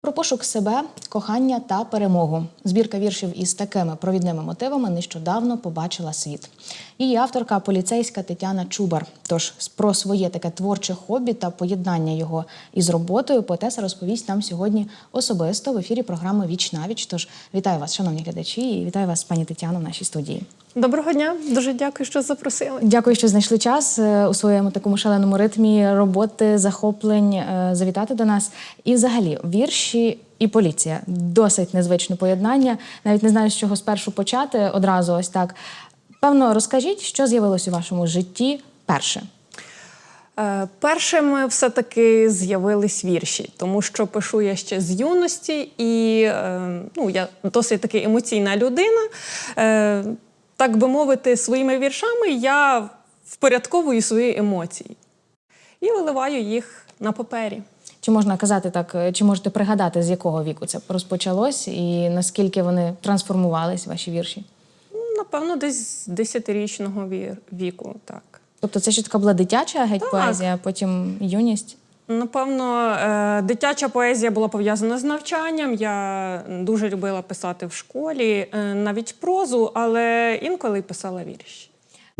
Про пошук себе, кохання та перемогу. Збірка віршів із такими провідними мотивами нещодавно побачила світ. Її авторка поліцейська Тетяна Чубар. Тож про своє таке творче хобі та поєднання його із роботою поетеса розповість нам сьогодні особисто в ефірі програми Віч на віч. Тож вітаю вас, шановні глядачі, і вітаю вас, пані Тетяно, в нашій студії. Доброго дня, дуже дякую, що запросили. Дякую, що знайшли час е, у своєму такому шаленому ритмі роботи, захоплень е, завітати до нас. І взагалі, вірші і поліція досить незвичне поєднання. Навіть не знаю, з чого спершу почати одразу ось так. Певно, розкажіть, що з'явилось у вашому житті перше. Е, Першими все-таки з'явились вірші, тому що пишу я ще з юності, і е, ну, я досить таки емоційна людина. Е, Так би мовити, своїми віршами я впорядковую свої емоції і виливаю їх на папері. Чи можна казати так, е, чи можете пригадати, з якого віку це розпочалось і наскільки вони трансформувались, ваші вірші? Ну, Напевно, десь з 10-річного віку. Так. Тобто це ще така була дитяча геть Так. поезія, потім юність? Напевно, е, дитяча поезія була пов'язана з навчанням. Я дуже любила писати в школі, е, навіть прозу, але інколи писала вірші.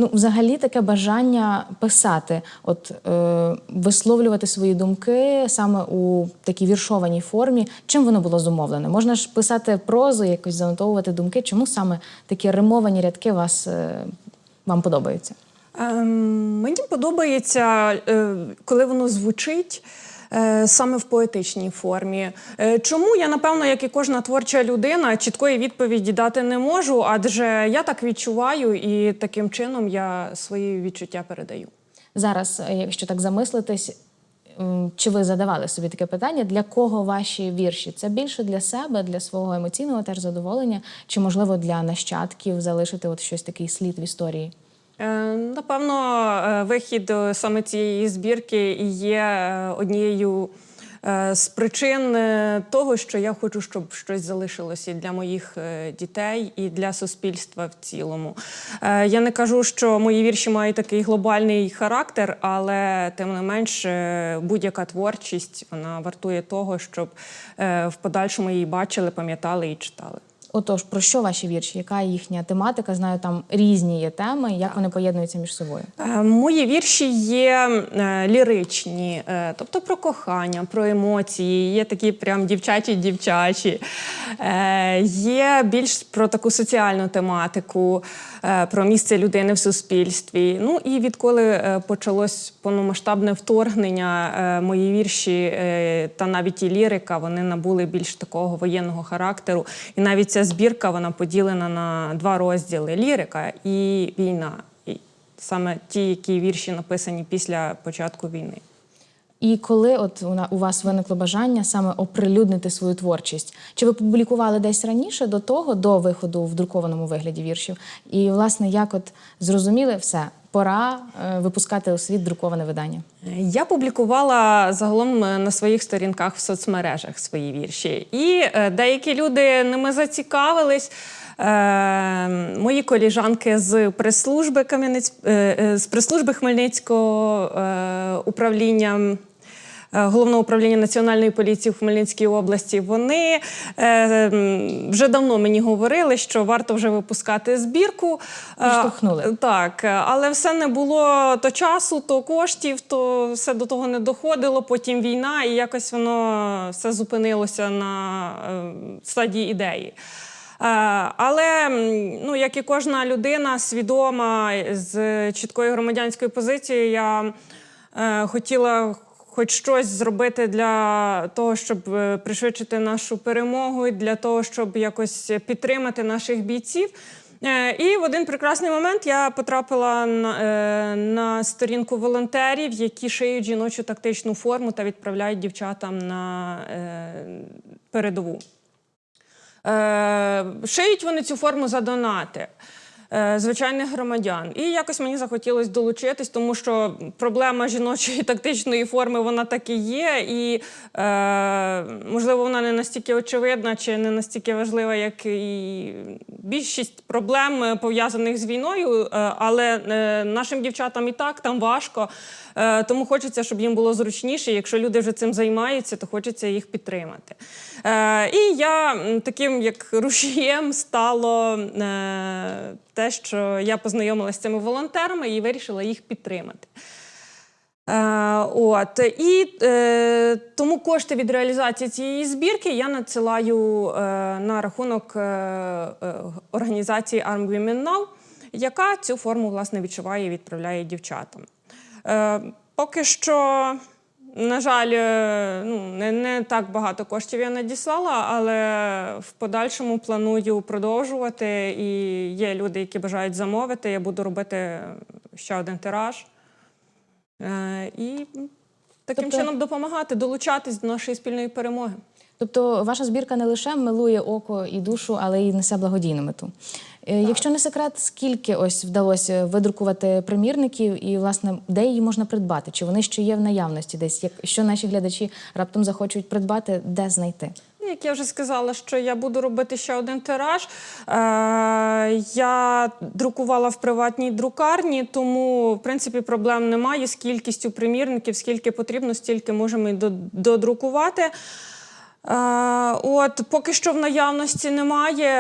Ну, взагалі, таке бажання писати, от е, висловлювати свої думки саме у такій віршованій формі. Чим воно було зумовлене? Можна ж писати прозу, якось занотовувати думки. Чому саме такі римовані рядки вас е, вам подобаються? Ем, Мені подобається, е, коли воно звучить. Е, Саме в поетичній формі. Е, Чому я, напевно, як і кожна творча людина, чіткої відповіді дати не можу, адже я так відчуваю, і таким чином я свої відчуття передаю. Зараз, е, якщо так замислитись, чи ви задавали собі таке питання, для кого ваші вірші? Це більше для себе, для свого емоційного теж задоволення, чи можливо для нащадків залишити от щось такий слід в історії? Е, Напевно, е, вихід е, саме цієї збірки є однією з причин того, що я хочу, щоб щось залишилося і для моїх дітей, і для суспільства в цілому. Я не кажу, що мої вірші мають такий глобальний характер, але тим не менш, будь-яка творчість вона вартує того, щоб в подальшому її бачили, пам'ятали і читали. Отож, про що ваші вірші? Яка їхня тематика? Знаю, там різні є теми, як вони поєднуються між собою. Е, Мої вірші є е, ліричні, е, тобто про кохання, про емоції, є такі прям дівчачі-дівчачі. Е, Є більш про таку соціальну тематику, про місце людини в суспільстві. Ну і відколи почалось повномасштабне вторгнення, мої вірші та навіть і лірика вони набули більш такого воєнного характеру. І навіть ця збірка вона поділена на два розділи: лірика і війна. І саме ті, які вірші написані після початку війни. І коли от у вас виникло бажання саме оприлюднити свою творчість? Чи ви публікували десь раніше до того, до виходу в друкованому вигляді віршів? І власне, як от зрозуміли все, пора е, випускати у світ друковане видання? Я публікувала загалом е, на своїх сторінках в соцмережах свої вірші, і е, деякі люди ними зацікавились. Мої коліжанки з прес-служби Кам'янець з прес-служби Хмельницького управління. Е, Головного управління національної поліції в Хмельницькій області. Вони е, вже давно мені говорили, що варто вже випускати збірку. Е, Підштовхнули. так, але все не було то часу, то коштів, то все до того не доходило. Потім війна, і якось воно все зупинилося на стадії ідеї. Але ну, як і кожна людина свідома з чіткою громадянською позицією, я е, хотіла хоч щось зробити для того, щоб е, пришвидшити нашу перемогу, і для того, щоб якось підтримати наших бійців. Е, І в один прекрасний момент я потрапила на, е, на сторінку волонтерів, які шиють жіночу тактичну форму та відправляють дівчатам на передову. Шиють вони цю форму за донати. Е, звичайних громадян. І якось мені захотілося долучитись, тому що проблема жіночої тактичної форми вона так і є. І е, можливо, вона не настільки очевидна чи не настільки важлива, як і більшість проблем е, пов'язаних з війною. Але нашим дівчатам і так там важко. Тому хочеться, щоб їм було зручніше. Якщо люди вже цим займаються, то хочеться їх підтримати. І я таким як рушієм стало те, що я познайомилася з цими волонтерами і вирішила їх підтримати. Е, от і е, тому кошти від реалізації цієї збірки я надсилаю е, на рахунок е, е, організації Arm Women Now, яка цю форму власне відшиває і відправляє дівчатам. Е, поки що, на жаль, е, ну, не, не так багато коштів я надіслала, але в подальшому планую продовжувати. І є люди, які бажають замовити. Я буду робити ще один тираж. Е, і таким Тобто- чином допомагати, долучатись до нашої спільної перемоги. Тобто ваша збірка не лише милує око і душу, але й несе благодійну мету. Е, Якщо не секрет, скільки ось вдалося видрукувати примірників, і власне де її можна придбати? Чи вони ще є в наявності десь? Якщо наші глядачі раптом захочуть придбати, де знайти? Ну, Як я вже сказала, що я буду робити ще один тираж. Е, я друкувала в приватній друкарні, тому в принципі проблем немає з кількістю примірників, скільки потрібно, стільки можемо і додрукувати. Е, от поки що в наявності немає,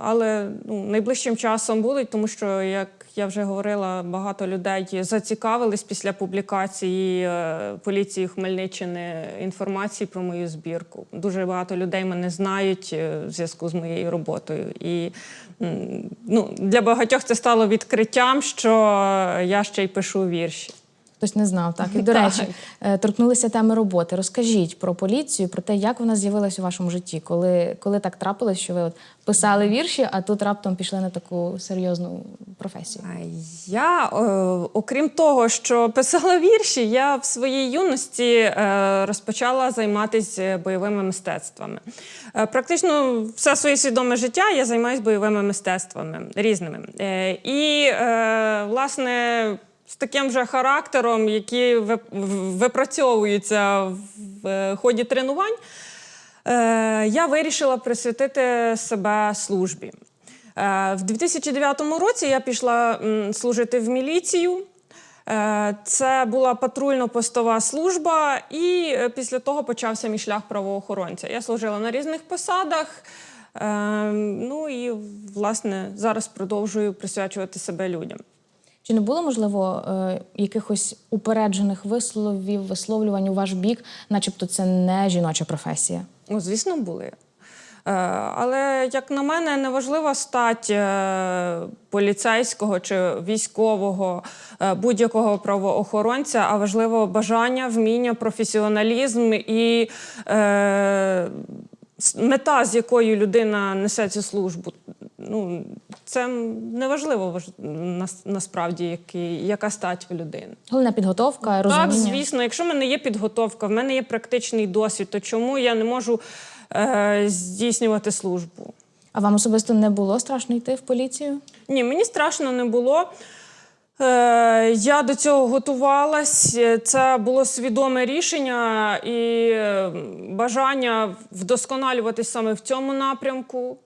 але ну, найближчим часом будуть, тому що, як я вже говорила, багато людей зацікавились після публікації е, поліції Хмельниччини інформації про мою збірку. Дуже багато людей мене знають е, в зв'язку з моєю роботою. І ну, для багатьох це стало відкриттям, що я ще й пишу вірші. Хтось не знав, так. І до речі, е, торкнулися теми роботи. Розкажіть про поліцію, про те, як вона з'явилась у вашому житті, коли, коли так трапилось, що ви от писали вірші, а тут раптом пішли на таку серйозну професію. Я, е, окрім того, що писала вірші, я в своїй юності е, розпочала займатися бойовими мистецтвами. Практично все своє свідоме життя я займаюся бойовими мистецтвами різними. І, власне, з таким же характером, які випрацьовуються в е, ході тренувань, е, я вирішила присвятити себе службі. Е, В 2009 році я пішла служити в міліцію. Це була патрульно-постова служба, і після того почався мій шлях правоохоронця. Я служила на різних посадах. е, Ну і власне зараз продовжую присвячувати себе людям. Чи не було можливо е, якихось упереджених висловів, висловлювань у ваш бік, начебто це не жіноча професія? Ну, звісно, були. Е, Але, як на мене, не важлива стать е, поліцейського чи військового будь-якого правоохоронця, а важливо бажання, вміння, професіоналізм і е, мета, з якою людина несе цю службу. Ну, це не важливо насправді, який, яка стать в людини. Головна підготовка, розуміння. Так, звісно, якщо в мене є підготовка, в мене є практичний досвід, то чому я не можу е, здійснювати службу? А вам особисто не було страшно йти в поліцію? Ні, мені страшно не було. Е, я до цього готувалась. Е, Це було свідоме рішення і е, бажання вдосконалюватись саме в цьому напрямку,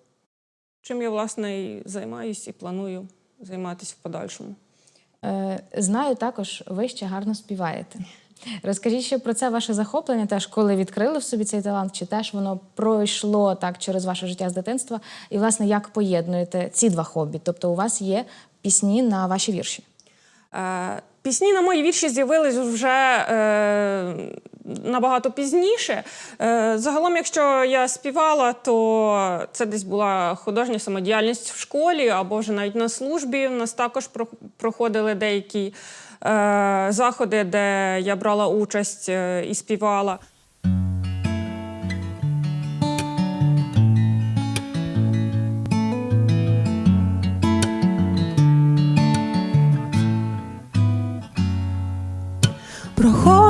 чим я, власне, і займаюся і планую займатися в подальшому. Е, знаю також, ви ще гарно співаєте. Розкажіть ще про це ваше захоплення, теж коли відкрили в собі цей талант, чи теж воно пройшло так через ваше життя з дитинства? І, власне, як поєднуєте ці два хобі? Тобто, у вас є пісні на ваші вірші? Е, Пісні на мої вірші з'явились вже е, набагато пізніше. Е, загалом, якщо я співала, то це десь була художня самодіяльність в школі або вже навіть на службі. У нас також про- проходили деякі е, заходи, де я брала участь е, і співала.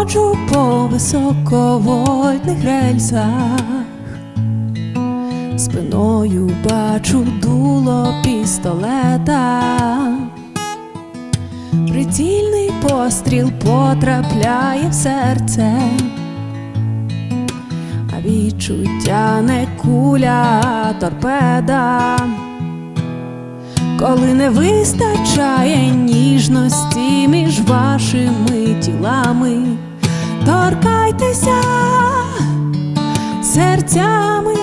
Проходжу по високовольтних рельсах, спиною бачу дуло пістолета. Прицільний постріл потрапляє в серце, а відчуття не куля, а торпеда. Коли не вистачає ніжності між вашими тілами, торкайтеся серцями.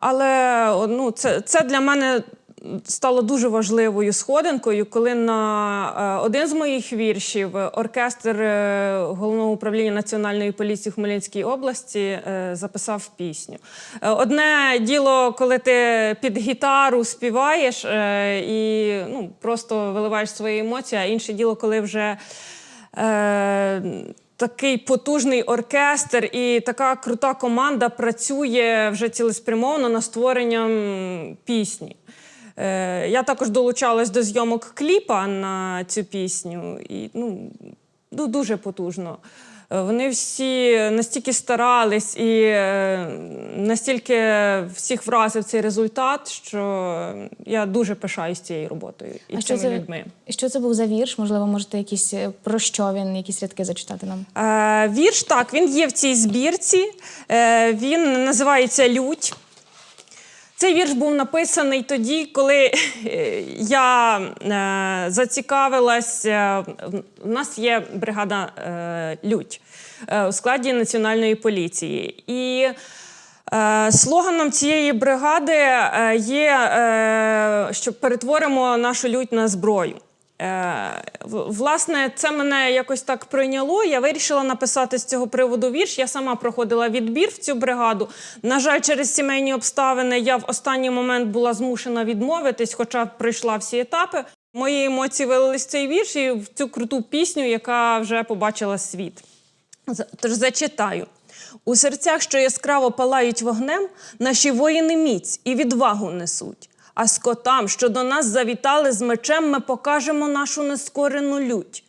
Але ну, це, це для мене стало дуже важливою сходинкою, коли на е, один з моїх віршів оркестр е, головного управління національної поліції в Хмельницькій області е, записав пісню. Одне діло, коли ти під гітару співаєш і ну, просто виливаєш свої емоції, а інше діло, коли вже. Такий потужний оркестр і така крута команда працює вже цілеспрямовано над створенням пісні. Е, я також долучалась до зйомок кліпа на цю пісню, і ну дуже потужно. Е, Вони всі настільки старались і е, настільки всіх вразив цей результат, що я дуже пишаюсь цією роботою і А що цими це, людьми. що це був за вірш? Можливо, можете якісь е, про що він, якісь рядки зачитати нам? Е, вірш так, він є в цій збірці. Е, він називається Лють. Цей вірш був написаний тоді, коли е, я е, зацікавилась. е, нас є бригада е, Лють е, у складі національної поліції. І слоганом цієї бригади є, е, що перетворимо нашу лють на зброю. Е, Власне, це мене якось так прийняло. Я вирішила написати з цього приводу вірш. Я сама проходила відбір в цю бригаду. На жаль, через сімейні обставини я в останній момент була змушена відмовитись, хоча пройшла всі етапи. Мої емоції вилились в цей вірш і в цю круту пісню, яка вже побачила світ. Тож зачитаю. У серцях, що яскраво палають вогнем, наші воїни міць і відвагу несуть. А скотам, що до нас завітали з мечем, ми покажемо нашу нескорену лють.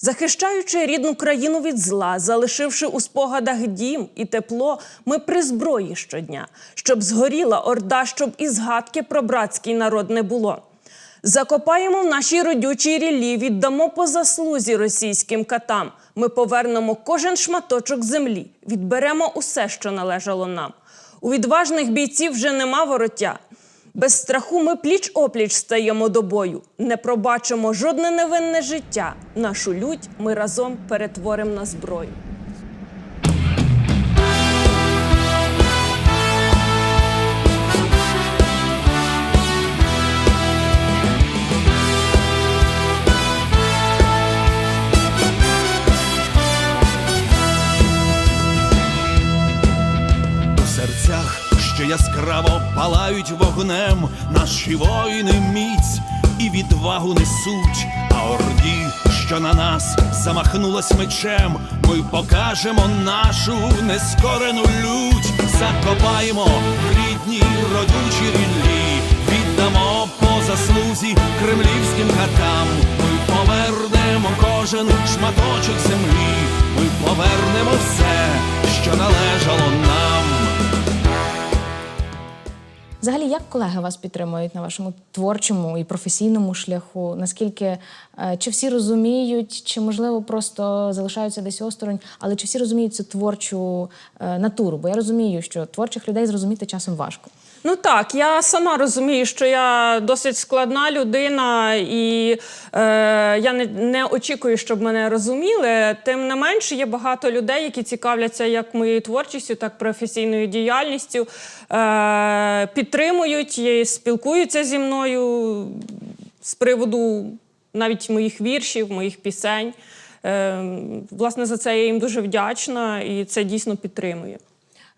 Захищаючи рідну країну від зла, залишивши у спогадах дім і тепло, ми при зброї щодня, щоб згоріла орда, щоб і згадки про братський народ не було. Закопаємо в нашій родючій ріллі, віддамо по заслузі російським катам. Ми повернемо кожен шматочок землі, відберемо усе, що належало нам. У відважних бійців вже нема вороття. Без страху ми пліч опліч стаємо до бою. Не пробачимо жодне невинне життя. Нашу лють ми разом перетворимо на зброю. Що яскраво палають вогнем, наші воїни міць і відвагу несуть, а орді, що на нас замахнулась мечем, ми покажемо нашу нескорену лють, закопаємо в рідній родючі ріллі, віддамо по заслузі кремлівським хатам. Ми повернемо кожен шматочок землі, ми повернемо все, що належало нам. Взагалі, як колеги вас підтримують на вашому творчому і професійному шляху? Наскільки е, чи всі розуміють, чи можливо просто залишаються десь осторонь, але чи всі розуміють цю творчу е, натуру? Бо я розумію, що творчих людей зрозуміти часом важко. Ну так, я сама розумію, що я досить складна людина, і е, я не, не очікую, щоб мене розуміли. Тим не менше, є багато людей, які цікавляться як моєю творчістю, так і професійною діяльністю, е, підтримують і спілкуються зі мною з приводу навіть моїх віршів, моїх пісень. Е, власне, за це я їм дуже вдячна, і це дійсно підтримує.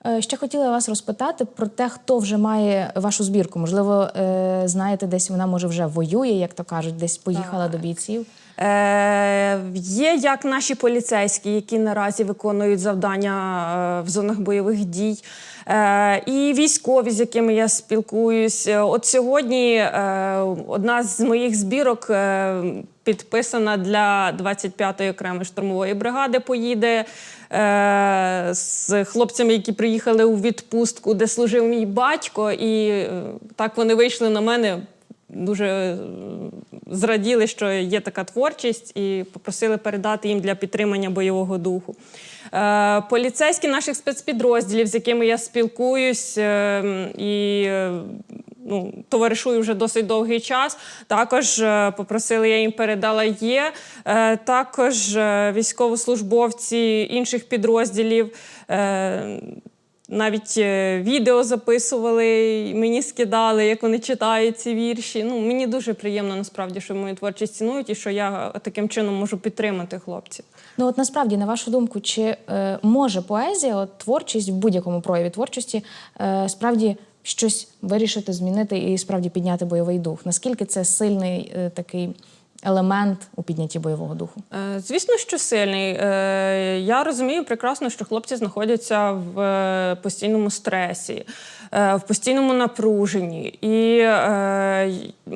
Е, Ще хотіла вас розпитати про те, хто вже має вашу збірку. Можливо, е, знаєте, десь вона може вже воює, як то кажуть, десь поїхала до бійців. Е, є як наші поліцейські, які наразі виконують завдання е, в зонах бойових дій. Е, і військові, з якими я спілкуюсь. От сьогодні е, одна з моїх збірок підписана для 25-ї окремої штурмової бригади. Поїде з хлопцями, які приїхали у відпустку, де служив мій батько, і е, так вони вийшли на мене. Дуже е, зраділи, що є така творчість, і попросили передати їм для підтримання бойового духу. Е, поліцейські наших спецпідрозділів, з якими я спілкуюсь е, і е, ну, товаришую вже досить довгий час. Також е, попросили, я їм передала є. Е, також е, військовослужбовці інших підрозділів. Навіть відео записували, мені скидали, як вони читають ці вірші. Ну, мені дуже приємно насправді, що мою творчість цінують і що я таким чином можу підтримати хлопців. Ну от насправді, на вашу думку, чи е, може поезія, от творчість в будь-якому прояві творчості, е, справді щось вирішити, змінити і справді підняти бойовий дух? Наскільки це сильний е, такий елемент у піднятті бойового духу? Е, Звісно, що сильний. Е, Я розумію прекрасно, що хлопці знаходяться в постійному стресі, в постійному напруженні. І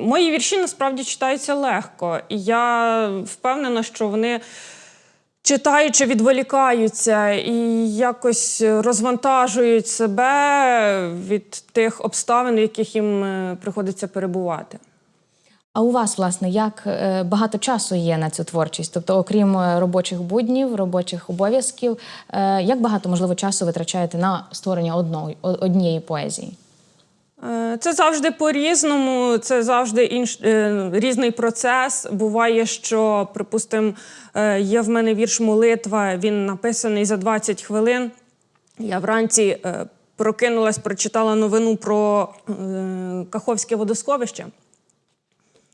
мої вірші насправді читаються легко. І я впевнена, що вони. Читаючи, відволікаються і якось розвантажують себе від тих обставин, в яких їм е, приходиться перебувати. А у вас, власне, як е, багато часу є на цю творчість? Тобто, окрім е, робочих буднів, робочих обов'язків, як багато можливо часу витрачаєте на створення одної однієї поезії? Е, Це завжди по-різному, це завжди інш, е, різний процес. Буває, що, припустимо, е, є в мене вірш молитва, він написаний за 20 хвилин. Я вранці прокинулась, прочитала новину про Каховське водосховище.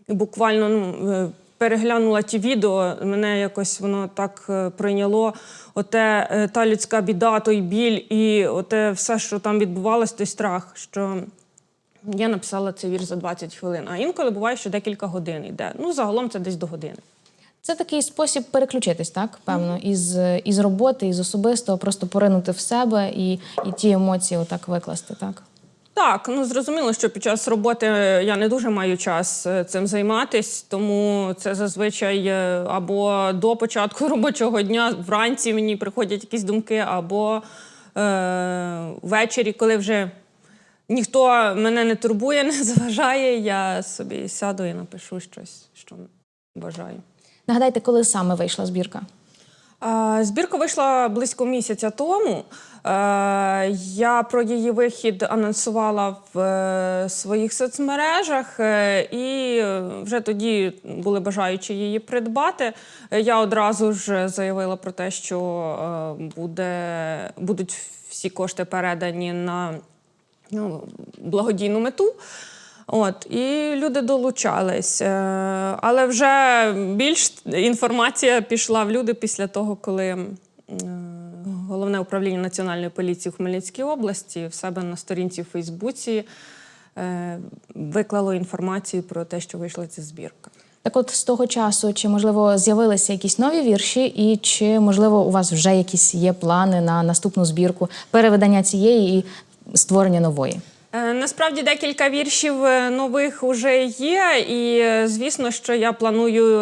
І буквально ну, переглянула ті відео, мене якось воно так прийняло. Оте та людська біда, той біль і оте все, що там відбувалось, той страх. Що я написала цей вірш за 20 хвилин, а інколи буває, що декілька годин йде. Ну, загалом це десь до години. Це такий спосіб переключитись, так певно, із, із роботи, із особистого, просто поринути в себе і, і ті емоції отак викласти, так? Так, ну зрозуміло, що під час роботи я не дуже маю час е, цим займатись, тому це зазвичай е, або до початку робочого дня вранці мені приходять якісь думки, або е, ввечері, коли вже ніхто мене не турбує, не заважає, я собі сяду і напишу щось, що бажаю. Нагадайте, коли саме вийшла збірка? Збірка вийшла близько місяця тому. Я про її вихід анонсувала в е, своїх соцмережах, е, і вже тоді були бажаючі її придбати. Я одразу ж заявила про те, що е, буде, будуть всі кошти передані на ну, благодійну мету. От, і люди долучались. Е, Але вже більш інформація пішла в люди після того, коли е, головне управління національної поліції в Хмельницькій області в себе на сторінці в Фейсбуці е, виклало інформацію про те, що вийшла ця збірка. Так, от з того часу, чи можливо з'явилися якісь нові вірші, і чи можливо у вас вже якісь є плани на наступну збірку, переведення цієї і створення нової? Е, Насправді декілька віршів е, нових вже є, і е, звісно, що я планую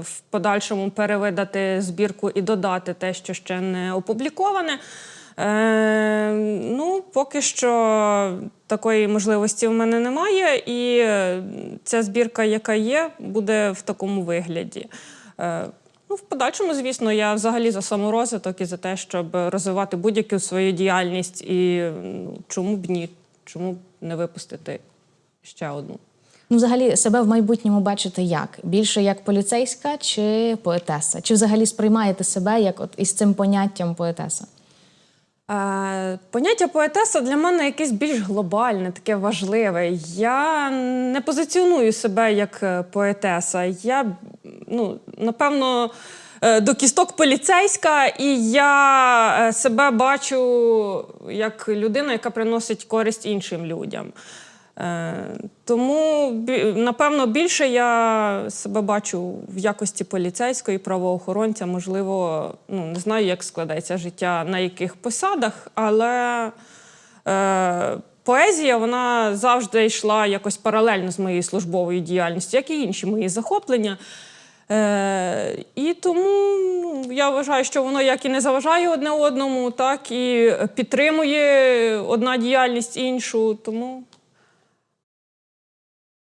в подальшому перевидати збірку і додати те, що ще не опубліковане. Ну, поки що такої можливості в мене немає, і ця збірка, яка є, буде в такому вигляді. Ну, в подальшому, звісно, я взагалі за саморозвиток і за те, щоб розвивати будь-яку свою діяльність. І ну, чому б ні? Чому б не випустити ще одну? Ну, взагалі, себе в майбутньому бачите як? Більше як поліцейська чи поетеса? Чи взагалі сприймаєте себе як от із цим поняттям поетеса? Е, Поняття поетеса для мене якесь більш глобальне, таке важливе. Я не позиціоную себе як е, поетеса. Я, ну, напевно, е, до кісток поліцейська, і я е, себе бачу як людина, яка приносить користь іншим людям. Е, Тому, напевно, більше я себе бачу в якості поліцейської правоохоронця. Можливо, ну не знаю, як складається життя на яких посадах, але е, поезія вона завжди йшла якось паралельно з моєю службовою діяльністю, як і інші мої захоплення. Е, і тому ну, я вважаю, що воно як і не заважає одне одному, так і підтримує одна діяльність іншу. Тому,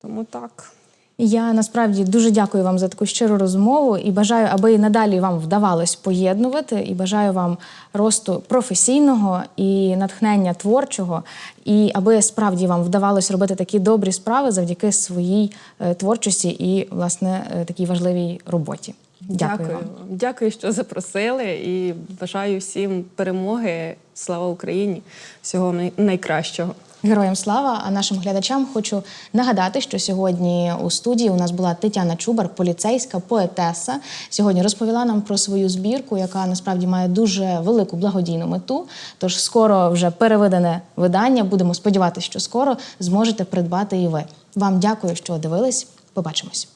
тому так. Я насправді дуже дякую вам за таку щиру розмову і бажаю, аби і надалі вам вдавалось поєднувати. І бажаю вам росту професійного і натхнення творчого, і аби справді вам вдавалось робити такі добрі справи завдяки своїй е, творчості і, власне, е, такій важливій роботі. Дякую, вам. Дякую, що запросили, і бажаю всім перемоги. Слава Україні! Всього найкращого. Героям слава! А нашим глядачам хочу нагадати, що сьогодні у студії у нас була Тетяна Чубар, поліцейська поетеса. Сьогодні розповіла нам про свою збірку, яка насправді має дуже велику благодійну мету. Тож скоро вже переведене видання. Будемо сподіватися, що скоро зможете придбати і ви. Вам дякую, що дивились. Побачимось.